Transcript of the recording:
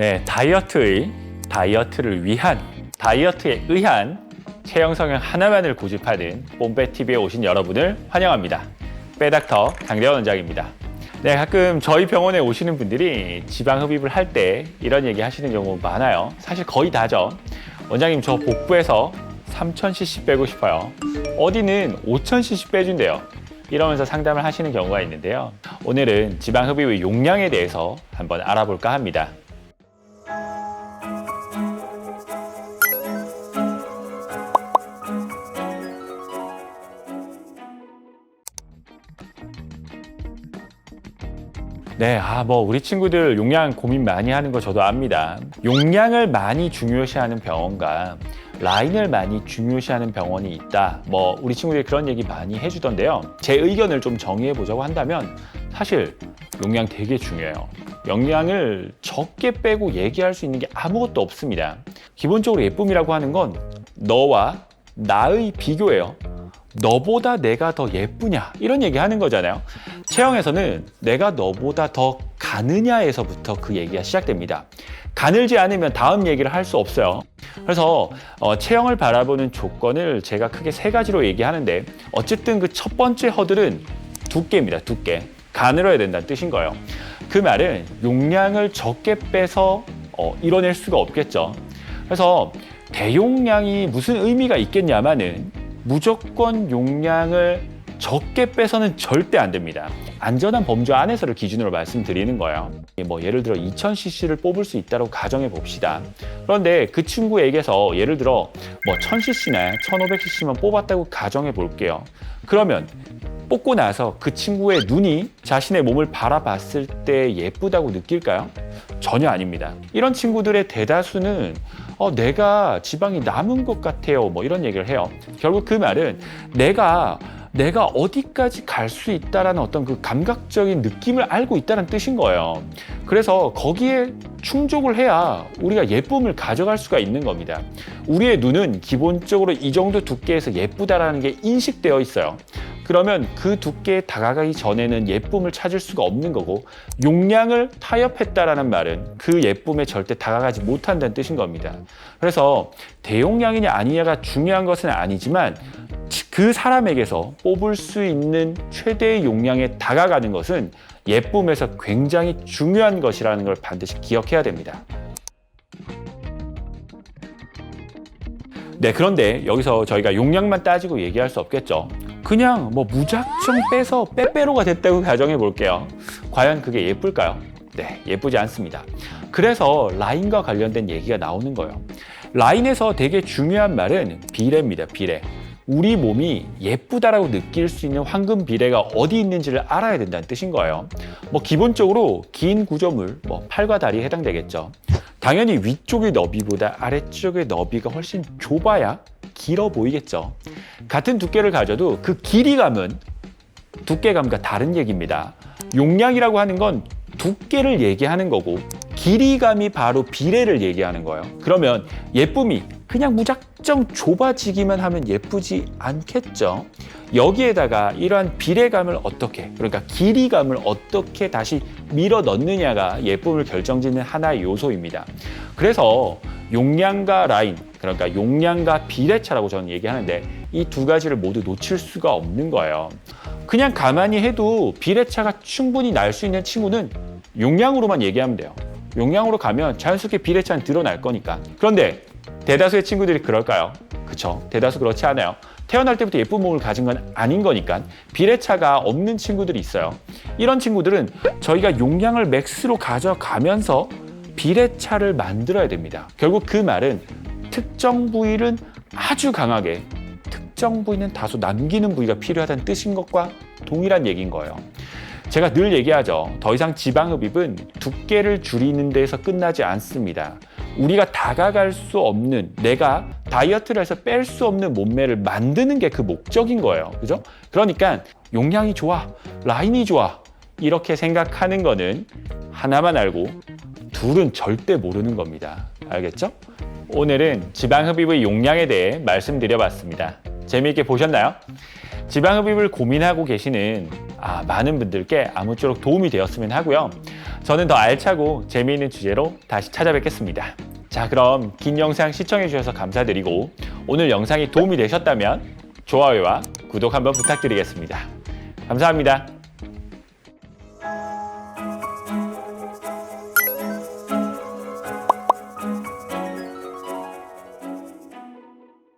네, 다이어트의 다이어트를 위한 다이어트에 의한 체형 성형 하나만을 고집하는 뽐빼TV에 오신 여러분을 환영합니다. 빼닥터 강대원 원장입니다. 네, 가끔 저희 병원에 오시는 분들이 지방 흡입을 할 때 이런 얘기 하시는 경우 많아요. 사실 거의 다죠. 원장님, 저 복부에서 3000cc 빼고 싶어요. 어디는 5000cc 빼준대요. 이러면서 상담을 하시는 경우가 있는데요. 오늘은 지방 흡입의 용량에 대해서 한번 알아볼까 합니다. 네, 아, 뭐, 우리 친구들 용량 고민 많이 하는 거 저도 압니다. 용량을 많이 중요시하는 병원과 라인을 많이 중요시하는 병원이 있다. 뭐, 우리 친구들이 그런 얘기 많이 해주던데요. 제 의견을 좀 정의해 보자고 한다면, 사실 용량 되게 중요해요. 영양을 적게 빼고 얘기할 수 있는 게 아무것도 없습니다. 기본적으로 예쁨이라고 하는 건 너와 나의 비교예요. 너보다 내가 더 예쁘냐? 이런 얘기 하는 거잖아요. 체형에서는 내가 너보다 더 가느냐에서부터 그 얘기가 시작됩니다. 가늘지 않으면 다음 얘기를 할 수 없어요. 그래서 어, 체형을 바라보는 조건을 제가 크게 세 가지로 얘기하는데 어쨌든 그 첫 번째 허들은 두께입니다 두께. 가늘어야 된다는 뜻인 거예요. 그 말은 용량을 적게 빼서 어, 이뤄낼 수가 없겠죠. 그래서 대용량이 무슨 의미가 있겠냐마는 무조건 용량을 적게 빼서는 절대 안 됩니다. 안전한 범주 안에서를 기준으로 말씀드리는 거예요. 뭐 예를 들어 2000cc를 뽑을 수 있다고 가정해 봅시다. 그런데 그 친구에게서 예를 들어 뭐 1000cc나 1500cc만 뽑았다고 가정해 볼게요. 그러면 뽑고 나서 그 친구의 눈이 자신의 몸을 바라봤을 때 예쁘다고 느낄까요? 전혀 아닙니다. 이런 친구들의 대다수는 어, 내가 지방이 남은 것 같아요. 뭐 이런 얘기를 해요. 결국 그 말은 내가 내가 어디까지 갈 수 있다라는 어떤 그 감각적인 느낌을 알고 있다는 뜻인 거예요. 그래서 거기에 충족을 해야 우리가 예쁨을 가져갈 수가 있는 겁니다. 우리의 눈은 기본적으로 이 정도 두께에서 예쁘다라는 게 인식되어 있어요. 그러면 그 두께에 다가가기 전에는 예쁨을 찾을 수가 없는 거고 용량을 타협했다라는 말은 그 예쁨에 절대 다가가지 못한다는 뜻인 겁니다. 그래서 대용량이냐 아니냐가 중요한 것은 아니지만 그 사람에게서 뽑을 수 있는 최대의 용량에 다가가는 것은 예쁨에서 굉장히 중요한 것이라는 걸 반드시 기억해야 됩니다. 네, 그런데 여기서 저희가 용량만 따지고 얘기할 수 없겠죠. 그냥 뭐 무작정 빼서 빼빼로가 됐다고 가정해 볼게요. 과연 그게 예쁠까요? 네, 예쁘지 않습니다. 그래서 라인과 관련된 얘기가 나오는 거예요. 라인에서 되게 중요한 말은 비례입니다, 비례. 우리 몸이 예쁘다라고 느낄 수 있는 황금 비례가 어디 있는지를 알아야 된다는 뜻인 거예요. 뭐 기본적으로 긴 구조물, 뭐 팔과 다리에 해당되겠죠. 당연히 위쪽의 너비보다 아래쪽의 너비가 훨씬 좁아야 길어 보이겠죠. 같은 두께를 가져도 그 길이감은 두께감과 다른 얘기입니다. 용량이라고 하는 건 두께를 얘기하는 거고 길이감이 바로 비례를 얘기하는 거예요. 그러면 예쁨이 그냥 무작정 좁아지기만 하면 예쁘지 않겠죠. 여기에다가 이러한 비례감을 어떻게, 그러니까 길이감을 어떻게 다시 밀어 넣느냐가 예쁨을 결정짓는 하나의 요소입니다. 그래서 용량과 라인, 그러니까 용량과 비례차라고 저는 얘기하는데 이 두 가지를 모두 놓칠 수가 없는 거예요. 그냥 가만히 해도 비례차가 충분히 날 수 있는 친구는 용량으로만 얘기하면 돼요. 용량으로 가면 자연스럽게 비례차는 드러날 거니까. 그런데 대다수의 친구들이 그럴까요? 그쵸. 대다수 그렇지 않아요. 태어날 때부터 예쁜 몸을 가진 건 아닌 거니까 비례차가 없는 친구들이 있어요. 이런 친구들은 저희가 용량을 맥스로 가져가면서 비례차를 만들어야 됩니다. 결국 그 말은 특정 부위는 아주 강하게 특정 부위는 다소 남기는 부위가 필요하다는 뜻인 것과 동일한 얘기인 거예요. 제가 늘 얘기하죠. 더 이상 지방 흡입은 두께를 줄이는 데서 끝나지 않습니다. 우리가 다가갈 수 없는 내가 다이어트를 해서 뺄 수 없는 몸매를 만드는 게 그 목적인 거예요. 그죠? 그러니까 용량이 좋아, 라인이 좋아 이렇게 생각하는 거는 하나만 알고 둘은 절대 모르는 겁니다. 알겠죠? 오늘은 지방 흡입의 용량에 대해 말씀드려 봤습니다. 재미있게 보셨나요? 지방 흡입을 고민하고 계시는 아, 많은 분들께 아무쪼록 도움이 되었으면 하고요. 저는 더 알차고 재미있는 주제로 다시 찾아뵙겠습니다. 자, 그럼 긴 영상 시청해 주셔서 감사드리고 오늘 영상이 도움이 되셨다면 좋아요와 구독 한번 부탁드리겠습니다. 감사합니다.